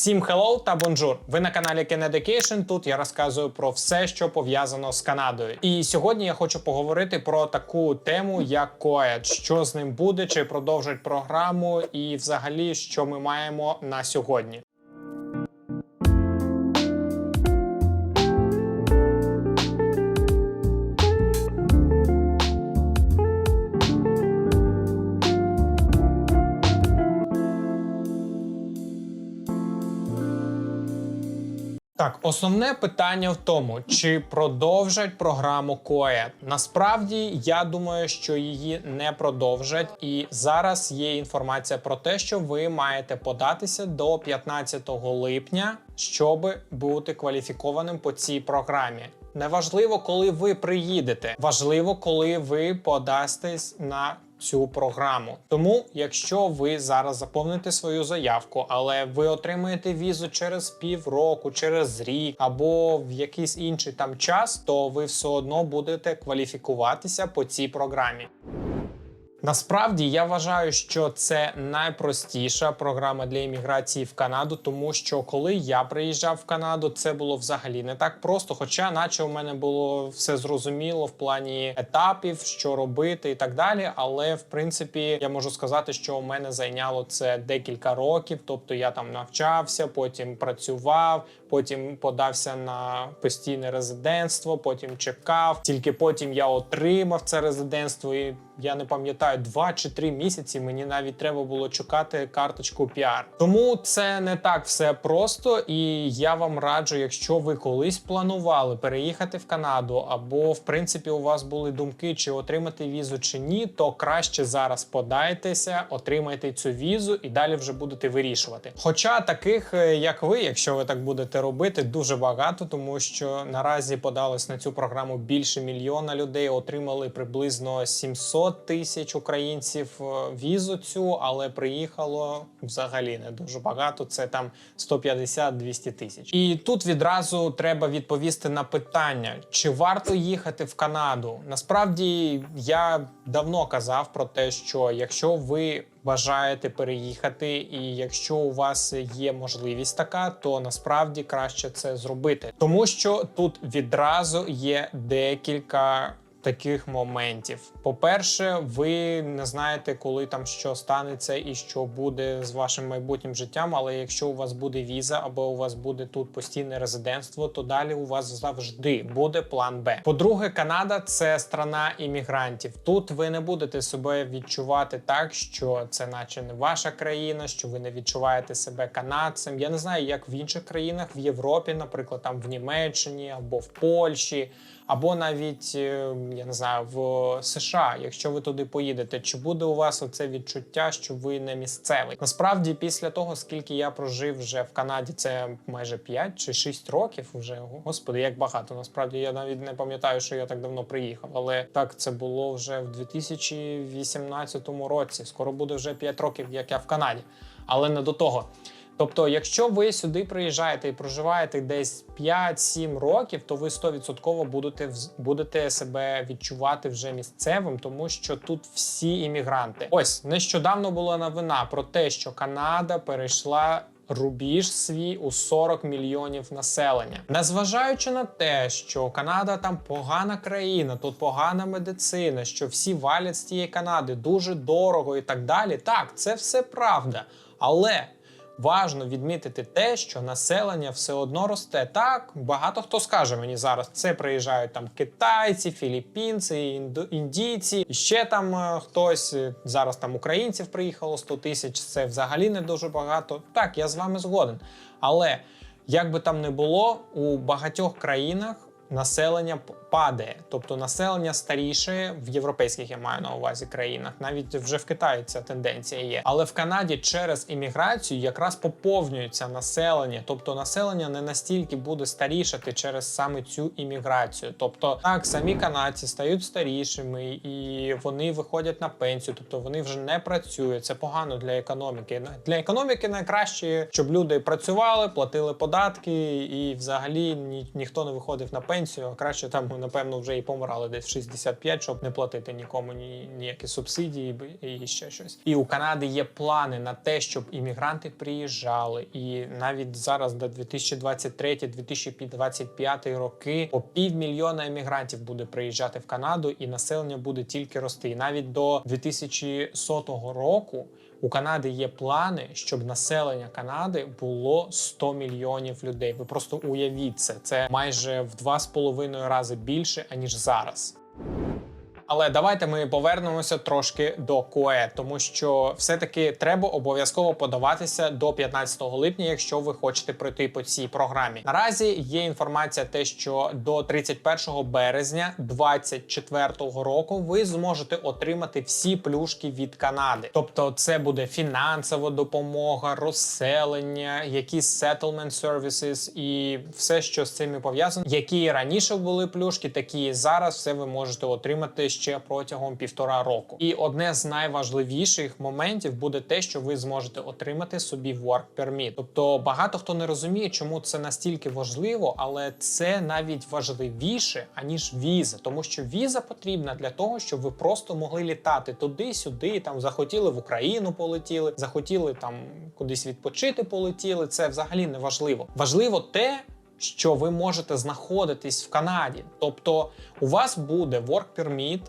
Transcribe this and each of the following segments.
Всім hello та бонжур! Ви на каналі Education. Тут я розказую про все, що пов'язано з Канадою. І сьогодні я хочу поговорити про таку тему, як КОЕД, що з ним буде, чи продовжить програму, і взагалі, що ми маємо на сьогодні. Основне питання в тому, чи продовжать програму КОЕД. Насправді я думаю, що її не продовжать, і зараз є інформація про те, що ви маєте податися до 15 липня, щоб бути кваліфікованим по цій програмі. Неважливо, коли ви приїдете, важливо, коли ви подастесь на цю програму. Тому, якщо ви зараз заповните свою заявку, але ви отримаєте візу через півроку, через рік або в якийсь інший там час, то ви все одно будете кваліфікуватися по цій програмі. Насправді я вважаю, що це найпростіша програма для імміграції в Канаду, тому що коли я приїжджав в Канаду, це було взагалі не так просто. Хоча, наче у мене було все зрозуміло в плані етапів, що робити і так далі. Але в принципі я можу сказати, що у мене зайняло це декілька років. Тобто я там навчався, потім працював, потім подався на постійне резидентство, потім чекав. Тільки потім я отримав це резидентство і. Я не пам'ятаю, два чи три місяці мені навіть треба було чекати карточку піар. Тому це не так все просто, і я вам раджу, якщо ви колись планували переїхати в Канаду, або в принципі у вас були думки, чи отримати візу чи ні, то краще зараз подайтеся, отримайте цю візу і далі вже будете вирішувати. Хоча таких, е, як ви, якщо ви так будете робити, дуже багато, тому що наразі подалось на цю програму більше мільйона людей, отримали приблизно 700 тисяч українців е, візу цю, але приїхало взагалі не дуже багато. Це там 150-200 тисяч. І тут відразу треба відповісти на питання: чи варто їхати в Канаду? Насправді я давно казав про те, що якщо ви бажаєте переїхати, і якщо у вас є можливість така, то насправді краще це зробити, тому що тут відразу є декілька. Таких моментів. По-перше, ви не знаєте, коли там що станеться і що буде з вашим майбутнім життям. Але якщо у вас буде віза або у вас буде тут постійне резидентство, то далі у вас завжди буде план Б. По-друге, Канада це страна іммігрантів. Тут ви не будете себе відчувати так, що це, наче не ваша країна, що ви не відчуваєте себе канадцем. Я не знаю, як в інших країнах в Європі, наприклад, там в Німеччині або в Польщі або навіть е, я не знаю в США, якщо ви туди поїдете, чи буде у вас оце відчуття, що ви не місцевий? Насправді, після того скільки я прожив вже в Канаді, це майже 5 чи 6 років. Вже господи, як багато. Насправді я навіть не пам'ятаю, що я так давно приїхав. Але так це було вже в 2018 році. Скоро буде вже 5 років, як я в Канаді, але не до того. Тобто, якщо ви сюди приїжджаєте і проживаєте десь 5-7 років, то ви 100% будете будете себе відчувати вже місцевим, тому що тут всі іммігранти. Ось нещодавно була новина про те, що Канада перейшла. Рубіж свій у 40 мільйонів населення, незважаючи на те, що Канада там погана країна, тут погана медицина, що всі валять з тієї Канади дуже дорого і так далі. Так, це все правда, але важно відмітити те, що населення все одно росте. Так, багато хто скаже мені зараз, це приїжджають там китайці, філіппінці, індійці. І ще там е, хтось зараз там українців приїхало 100 тисяч. Це взагалі не дуже багато. Так, я з вами згоден. Але як би там не було, у багатьох країнах населення падає, тобто населення старіше в європейських я маю на увазі країнах. Навіть вже в Китаї ця тенденція є. Але в Канаді через імміграцію якраз поповнюється населення, тобто населення не настільки буде старішати через саме цю імміграцію. Тобто, так самі канадці стають старішими і вони виходять на пенсію, тобто вони вже не працюють. Це погано для економіки. Для економіки найкраще, щоб люди працювали, платили податки, і взагалі ні, ніхто не виходив на пенсію пенсію, а краще там напевно, вже і помирали десь в 65, щоб не платити нікому ні, ніякі субсидії і ще щось. І у Канади є плани на те, щоб іммігранти приїжджали. І навіть зараз до 2023-2025 роки по півмільйона іммігрантів буде приїжджати в Канаду, і населення буде тільки рости. І навіть до 2100 року. У Канади є плани, щоб населення Канади було 100 мільйонів людей. Ви просто уявіть це. Це майже в два з половиною рази більше аніж зараз. Але давайте ми повернемося трошки до КОЕ, тому що все-таки треба обов'язково подаватися до 15 липня, якщо ви хочете пройти по цій програмі. Наразі є інформація, те, що до 31 березня 2024 року ви зможете отримати всі плюшки від Канади. Тобто, це буде фінансова допомога, розселення, якісь settlement services і все, що з цими пов'язано. Які раніше були плюшки, такі зараз все ви можете отримати ще протягом півтора року. І одне з найважливіших моментів буде те, що ви зможете отримати собі work permit. Тобто багато хто не розуміє, чому це настільки важливо, але це навіть важливіше аніж віза, тому що віза потрібна для того, щоб ви просто могли літати туди-сюди. Там захотіли в Україну, полетіли, захотіли там кудись відпочити, полетіли. Це взагалі не важливо. Важливо те. Що ви можете знаходитись в Канаді, тобто у вас буде work permit,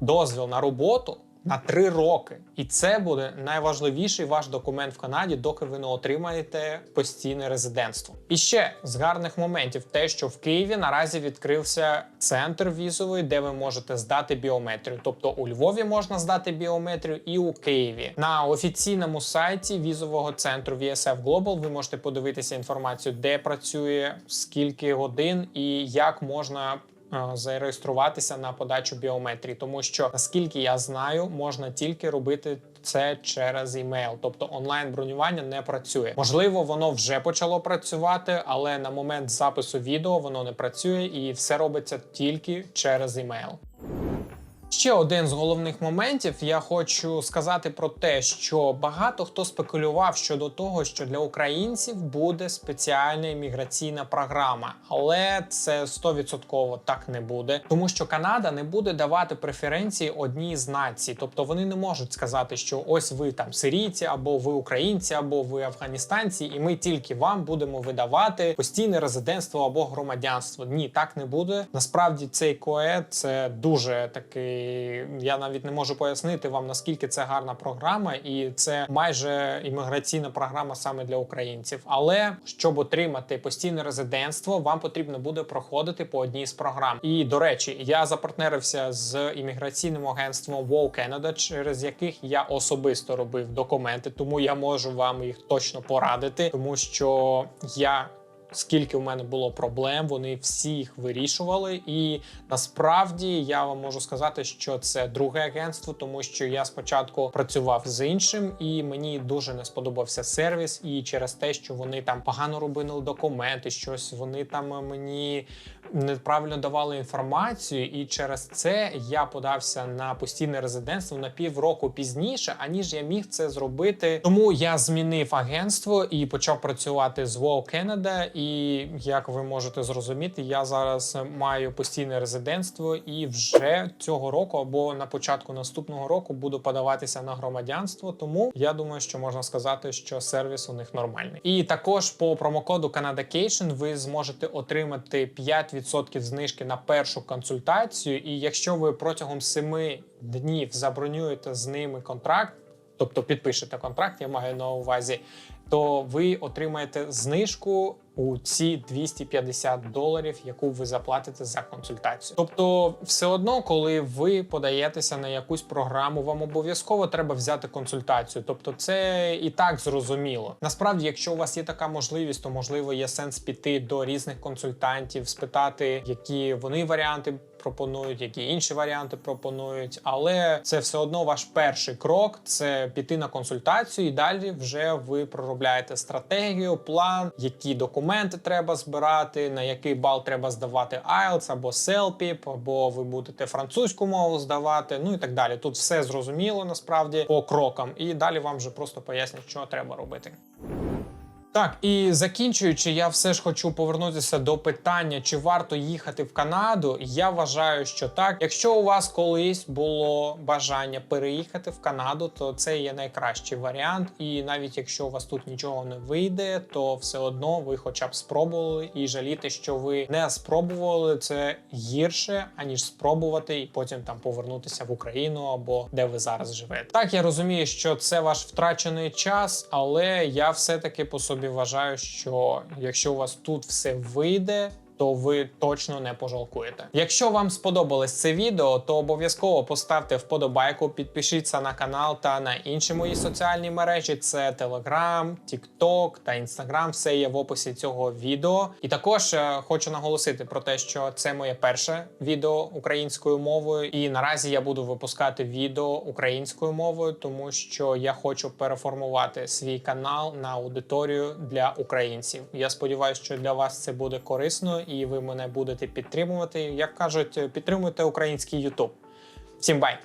дозвіл на роботу на три роки, і це буде найважливіший ваш документ в Канаді, доки ви не отримаєте постійне резидентство. І ще з гарних моментів, те, що в Києві наразі відкрився центр візовий, де ви можете здати біометрію. Тобто у Львові можна здати біометрію і у Києві. На офіційному сайті візового центру VSF Global ви можете подивитися інформацію, де працює, скільки годин і як можна зареєструватися на подачу біометрії, тому що наскільки я знаю, можна тільки робити це через імейл, тобто онлайн бронювання не працює. Можливо, воно вже почало працювати, але на момент запису відео воно не працює і все робиться тільки через імейл. Ще один з головних моментів я хочу сказати про те, що багато хто спекулював щодо того, що для українців буде спеціальна імміграційна програма, але це 100% так не буде, тому що Канада не буде давати преференції одній з націй, тобто вони не можуть сказати, що ось ви там сирійці, або ви українці, або ви афганістанці, і ми тільки вам будемо видавати постійне резидентство або громадянство. Ні, так не буде. Насправді цей КОЕ це дуже такий. Я навіть не можу пояснити вам наскільки це гарна програма, і це майже імміграційна програма саме для українців. Але щоб отримати постійне резидентство, вам потрібно буде проходити по одній з програм. І до речі, я запартнерився з імміграційним агентством WoW Canada, через яких я особисто робив документи, тому я можу вам їх точно порадити, тому що я. Скільки в мене було проблем, вони всі їх вирішували. І насправді я вам можу сказати, що це друге агентство, тому що я спочатку працював з іншим, і мені дуже не сподобався сервіс. І через те, що вони там погано робили документи, щось вони там мені неправильно давали інформацію, і через це я подався на постійне резидентство на півроку пізніше, аніж я міг це зробити. Тому я змінив агентство і почав працювати з WoW Canada. І як ви можете зрозуміти, я зараз маю постійне резидентство і вже цього року або на початку наступного року буду подаватися на громадянство. Тому я думаю, що можна сказати, що сервіс у них нормальний. І також по промокоду CanadaCation ви зможете отримати 5% знижки на першу консультацію. І якщо ви протягом 7 днів забронюєте з ними контракт, тобто підпишете контракт, я маю на увазі, то ви отримаєте знижку у ці 250 доларів, яку ви заплатите за консультацію. Тобто, все одно, коли ви подаєтеся на якусь програму, вам обов'язково треба взяти консультацію. Тобто, це і так зрозуміло. Насправді, якщо у вас є така можливість, то можливо є сенс піти до різних консультантів, спитати, які вони варіанти пропонують, які інші варіанти пропонують, але це все одно ваш перший крок це піти на консультацію, і далі вже ви проробляєте стратегію, план, які документи треба збирати, на який бал треба здавати IELTS або CELPIP, або ви будете французьку мову здавати, ну і так далі. Тут все зрозуміло насправді по крокам, і далі вам вже просто пояснять, що треба робити. Так, і закінчуючи, я все ж хочу повернутися до питання, чи варто їхати в Канаду. Я вважаю, що так. Якщо у вас колись було бажання переїхати в Канаду, то це є найкращий варіант. І навіть якщо у вас тут нічого не вийде, то все одно ви хоча б спробували і жаліти, що ви не спробували, це гірше аніж спробувати і потім там повернутися в Україну або де ви зараз живете. Так я розумію, що це ваш втрачений час, але я все-таки по собі вважаю, що якщо у вас тут все вийде. То ви точно не пожалкуєте. Якщо вам сподобалось це відео, то обов'язково поставте вподобайку, підпишіться на канал та на інші мої соціальні мережі: це Telegram, TikTok та Instagram. Все є в описі цього відео. І також е, хочу наголосити про те, що це моє перше відео українською мовою, і наразі я буду випускати відео українською мовою, тому що я хочу переформувати свій канал на аудиторію для українців. Я сподіваюся, що для вас це буде корисно, і ви мене будете підтримувати. Як кажуть, підтримуйте український YouTube. Всім бай!